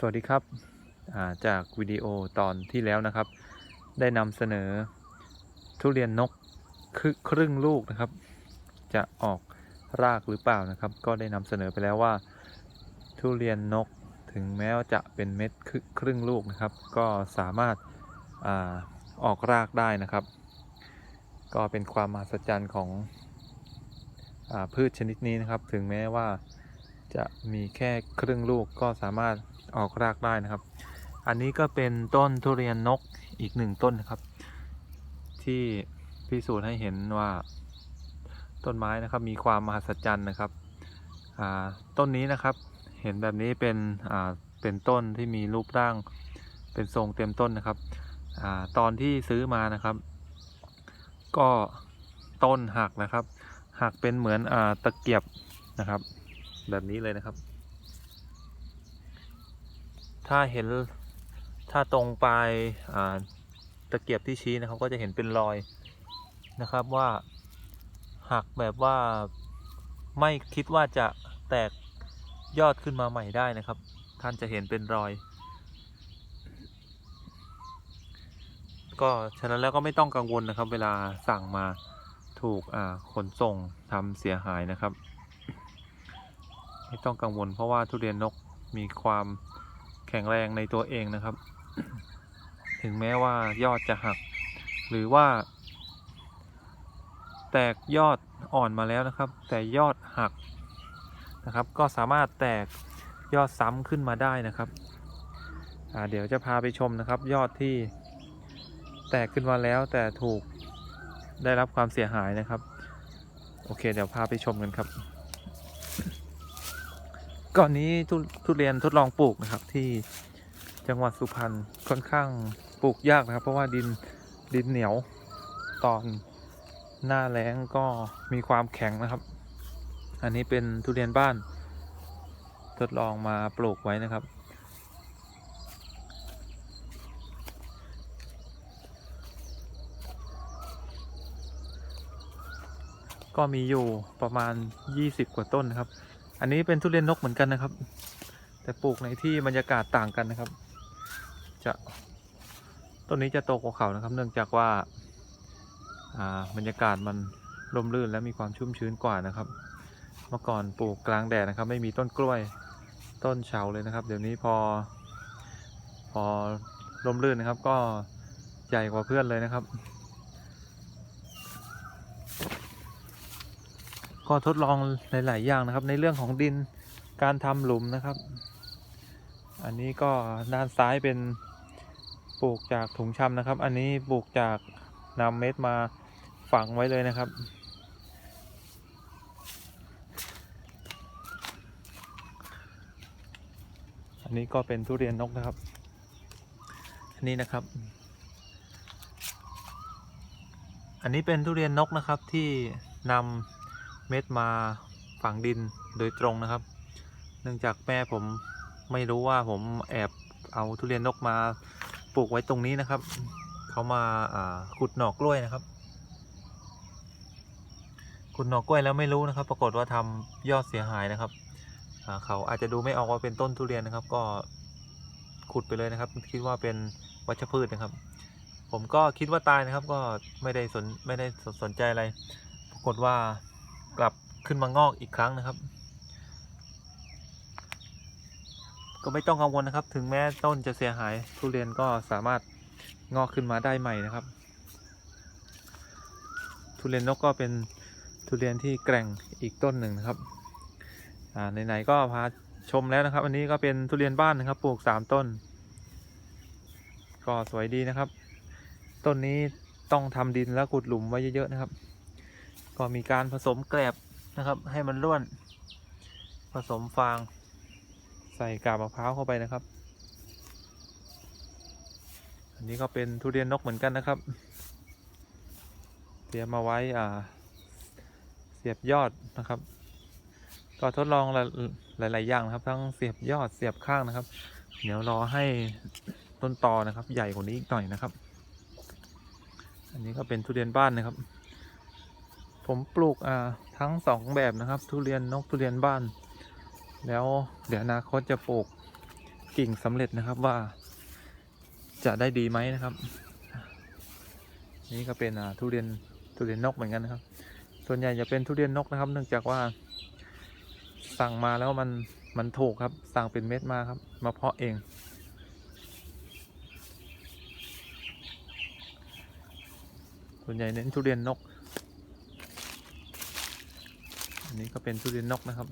สวัสดีครับาจากวิดีโอตอนที่แล้วนะครับ ได้นำเสนอทุเรียนนกครึ่งครึ่งลูกนะครับ จะออกรากหรือเปล่านะครับ ก็ได้นำเสนอไปแล้วว่า ทุเรียนนกถึงแม้ว่าจะเป็นเม็ดครึ่งครึ่งลูกนะครับ ก็สามารถอาออกรากได้นะครับ ก็เป็นความมหัศจรรย์ของอพืชชนิดนี้นะครับ ถึงแม้ว่าจะมีแค่ครึ่งลูกก็สามารถ ออกรากได้นะครับ อันนี้ก็เป็นต้นทุเรียนนกอีกหนึ่งต้นนะครับ ที่พิสูจน์ให้เห็นว่าต้นไม้นะครับมีความมหัศจรรย์นะครับต้นนี้นะครับเห็นแบบนี้เป็นเป็นต้นที่มีรูปร่างเป็นทรงเต็มต้นนะครับอตอนที่ซื้อมานะครับ ก็ต้นหักนะครับ หักเป็นเหมือนอตะเกียบนะครับ แบบนี้เลยนะครับ ถ้าเห็นถ้าตรงปลายาตะเกียบที่ชี้นะครับก็จะเห็นเป็นรอยนะครับว่าหักแบบว่าไม่คิดว่าจะแตกยอดขึ้นมาใหม่ได้นะครับ ท่านจะเห็นเป็นรอย ก็ฉะนั้นแล้วก็ไม่ต้องกังวลนะครับ เวลาสั่งมาถูกขนส่งทำเสียหายนะครับ ไม่ต้องกังวลเพราะว่าทุเรียนนกมีความ แข็งแรงในตัวเองนะครับ ถึงแม้ว่ายอดจะหัก หรือว่า แตกยอดอ่อนมาแล้วนะครับ แต่ยอดหักนะครับ ก็สามารถแตกยอดซ้ำขึ้นมาได้นะครับเดี๋ยวจะพาไปชมนะครับ ยอดที่แตกขึ้นมาแล้วแต่ถูกได้รับความเสียหายนะครับ โอเค เดี๋ยวพาไปชมกันครับ ก่อนนี้ทุทุเรียนทดลองปลูกนะครับ ที่จังหวัดสุพรรณค่อนข้างปลูกยากนะครับ เพราะว่าดินดินเหนียวตอนหน้าแล้งก็มีความแข็งนะครับ อันนี้เป็นทุเรียนบ้าน ทดลองมาปลูกไว้นะครับ ก็มีอยู่ประมาณ 20 กว่าต้นนะครับ อันนี้เป็นทุเรียนนกเหมือนกันนะครับ แต่ปลูกในที่บรรยากาศต่างกันนะครับ จะต้นนี้จะโตกว่าเขานะครับ เนื่องจากว่าอ่าบรรยากาศมันร่มรื่นและมีความชุ่มชื้นกว่านะครับ เมื่อก่อนปลูกกลางแดดนะครับ ไม่มีต้นกล้วยต้นเฉาเลยนะครับ เดี๋ยวนี้พอ พอร่มรื่นนะครับ ก็ใหญ่กว่าเพื่อนเลยนะครับ ก็ทดลองหลาย ๆ อย่างนะครับ ในเรื่องของดินการทำหลุมนะครับ อันนี้ก็ด้านซ้ายเป็นปลูกจากถุงชำนะครับ อันนี้ปลูกจากนำเม็ดมาฝังไว้เลยนะครับ อันนี้ก็เป็นทุเรียนนกนะครับ อันนี้นะครับ อันนี้เป็นทุเรียนนกนะครับที่นำ เม็ดมาฝังดินโดยตรงนะครับ เนื่องจากแม่ผมไม่รู้ว่าผมแอบเอาทุเรียนนกมาปลูกไว้ตรงนี้นะครับ เขามาขุดหนอกกล้วยนะครับ ขุดหนอกกล้วยแล้วไม่รู้นะครับ ปรากฏว่าทำยอดเสียหายนะครับ เขาอาจจะดูไม่ออกว่าเป็นต้นทุเรียนนะครับ ก็ขุดไปเลยนะครับ คิดว่าเป็นวัชพืชนะครับ ผมก็คิดว่าตายนะครับ ก็ไม่ได้สนไม่ได้สนใจอะไร ปรากฏว่า กลับขึ้นมางอกอีกครั้งนะครับ ก็ไม่ต้องกังวลนะครับ ถึงแม้ต้นจะเสียหายทุเรียนก็สามารถงอกขึ้นมาได้ใหม่นะครับ ทุเรียนนกก็เป็นทุเรียนที่แกร่งอีกต้นหนึ่งนะครับอ่าไหนๆก็พาชมแล้วนะครับ อันนี้ก็เป็นทุเรียนบ้านนะครับปลูกสามต้น ก็สวยดีนะครับ ต้นนี้ต้องทำดินแล้วขุดหลุมไว้เยอะๆนะครับ ก็มีการผสมแกลบนะครับ ให้มันร่วน ผสมฟาง ใส่กาบมะพร้าวเข้าไปนะครับ อันนี้ก็เป็นทุเรียนนกเหมือนกันนะครับ เตรียมมาไว้อ่า เสียบยอดนะครับ ก็ทดลองหลาย ๆ อย่างนะครับ ทั้งเสียบยอดเสียบข้างนะครับ เดี๋ยวรอให้ต้นตอนะครับ ใหญ่กว่านี้อีกหน่อยนะครับ อันนี้ก็เป็นทุเรียนบ้านนะครับ ผมปลูกอ่าทั้งสองแบบนะครับ ทุเรียนนกทุเรียนบ้าน แล้วเดี๋ยวอนาคตจะปลูกกิ่งสำเร็จนะครับว่า จะได้ดีไหมนะครับ นี่ก็เป็นอ่าทุเรียนทุเรียนนกเหมือนกันนะครับ ส่วนใหญ่จะเป็นทุเรียนนกนะครับ เนื่องจากว่าสั่งมาแล้วมันมันถูกครับ สั่งเป็นเม็ดมาครับ มาเพาะเอง ส่วนใหญ่เน้นทุเรียนนก อั นี้ก็เป็นทุเรียนนกนะครับ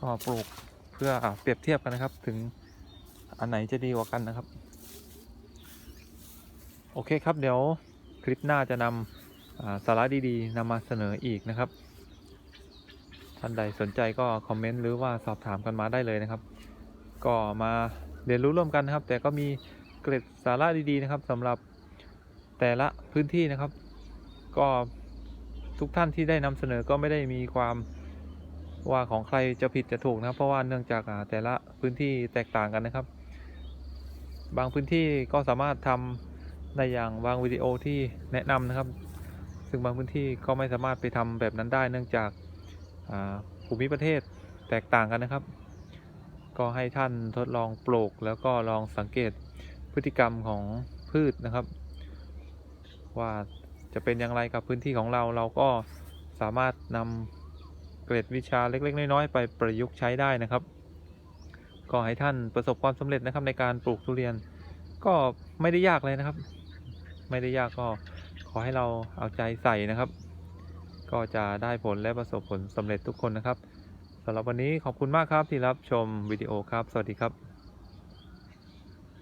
ก็ปลูกเพื่ออเปรียบเทียบกันนะครับ ถึงอันไหนจะดีกว่ากันนะครับ โอเคครับเดี๋ยวคลิปหน้าจะนำสาระดีๆนำมาเสนออีกนะครับท่านใดสนใจก็คอมเมนต์หรือว่าสอบถามกันมาได้เลยนะครับ ก็มาเรียนรู้ร่วมกันนะครับ แต่ก็มีเกร็ดสาระดีๆนะครับสำหรับ แต่ละพื้นที่นะครับ ก็ทุกท่านที่ได้นำเสนอก็ไม่ได้มีความว่าของใครจะผิดจะถูกนะครับ เพราะว่าเนื่องจากแต่ละพื้นที่แตกต่างกันนะครับ บางพื้นที่ก็สามารถทำได้อย่างบางวิดีโอที่แนะนำนะครับ ซึ่งบางพื้นที่ก็ไม่สามารถไปทำแบบนั้นได้ เนื่องจากภูมิประเทศแตกต่างกันนะครับ ก็ให้ท่านทดลองปลูกแล้วก็ลองสังเกตพฤติกรรมของพืชนะครับ ว่าจะเป็นอย่างไรกับพื้นที่ของเราเราก็สามารถนำเกรดวิชาเล็ก ๆ น้อยๆไปประยุกต์ใช้ได้นะครับ ก็ให้ท่านประสบความสำเร็จนะครับในการปลูกทุเรียน ก็ไม่ได้ยากเลยนะครับ ไม่ได้ยากก็ขอให้เราเอาใจใส่นะครับ ก็จะได้ผลและประสบผลสำเร็จทุกคนนะครับสำหรับวันนี้ขอบคุณมากครับที่รับชมวิดีโอครับ สวัสดีครับ